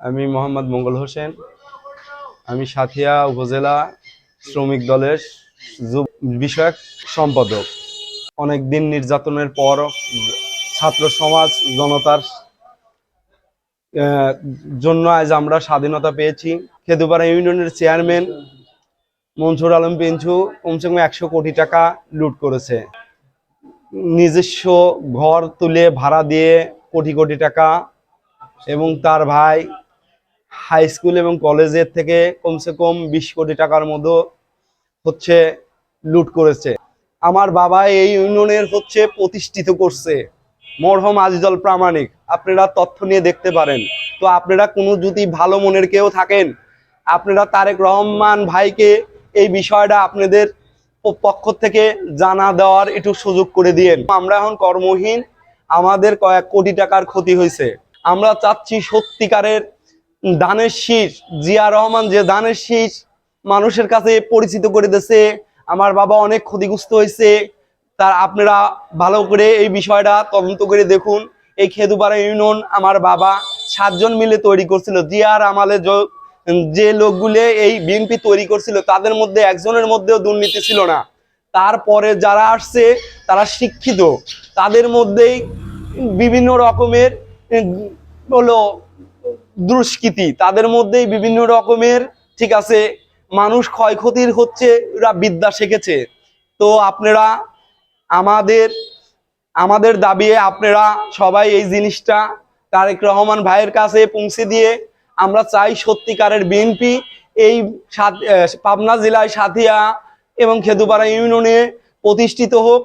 আমি মোহাম্মদ মঙ্গল হোসেন। আমি সাথিয়া উপজেলা শ্রমিক দলের বিষয়ক সম্পাদক। অনেক দিন নির্যাতনের পর ছাত্র সমাজ জনতার জন্য আজ আমরা স্বাধীনতা পেয়েছি। খেদুপাড়া ইউনিয়নের চেয়ারম্যান মনসুর আলম পিঞ্চু কমসে কম একশো কোটি টাকা লুট করেছে। নিজস্ব ঘর তুলে ভাড়া দিয়ে কোটি কোটি টাকা এবং তার ভাই হাই স্কুল এবং কলেজের থেকে কমসে কম বিশ কোটি টাকার মতো হচ্ছে লুট করেছে। আমার বাবা এই ইউনিয়নের হচ্ছে প্রতিষ্ঠিত করছে। মরহম আজিজল প্রামাণিক, আপনারা তথ্য নিয়ে দেখতে পারেন। তো আপনারা কোনো যদি ভালো মনের কেউ থাকেন, আপনারা তারেক রহমান ভাইকে এই বিষয়টা আপনাদের পক্ষ থেকে জানা দেওয়ার একটু সুযোগ করে দিয়েন। আমরা এখন কর্মহীন, আমাদের কয়েক কোটি টাকার ক্ষতি হয়েছে। আমরা চাচ্ছি সত্যিকারের দানের শীষ, জিয়া রহমান যে দানের শীষ মানুষের কাছে পরিচিত করে দিয়েছে, আমার বাবা অনেক ক্ষতিগ্রস্ত হয়েছে। তার আপনারা ভালো করে এই বিষয়টা তদন্ত করে দেখুন। এই খেদুপাড়া ইউনিয়ন আমার বাবা সাতজন মিলে তৈরি করছিল। জিয়ার আমালে যে লোকগুলো এই বিএনপি তৈরি করছিল, তাদের মধ্যে একজনের মধ্যেও দুর্নীতি ছিল না। তারপরে যারা আসছে, তারা শিক্ষিত। তাদের মধ্যেই বিভিন্ন রকমের, হলো দুষ্কৃতি, তাদের মধ্যেই বিভিন্ন রকমের, ঠিক আছে, মানুষ ক্ষয়ক্ষতির হচ্ছে এরা বিদ্যা শিখেছে। তো আপনারা আমাদের আমাদের দাবি আপনারা সবাই এই জিনিসটা তারেক রহমান ভাইয়ের কাছে পৌঁছে দিয়ে আমরা চাই সত্যিকারের বিএনপি এই পাবনা জেলায় সাথিয়া এবং খেদুপাড়া ইউনিয়নে প্রতিষ্ঠিত হোক।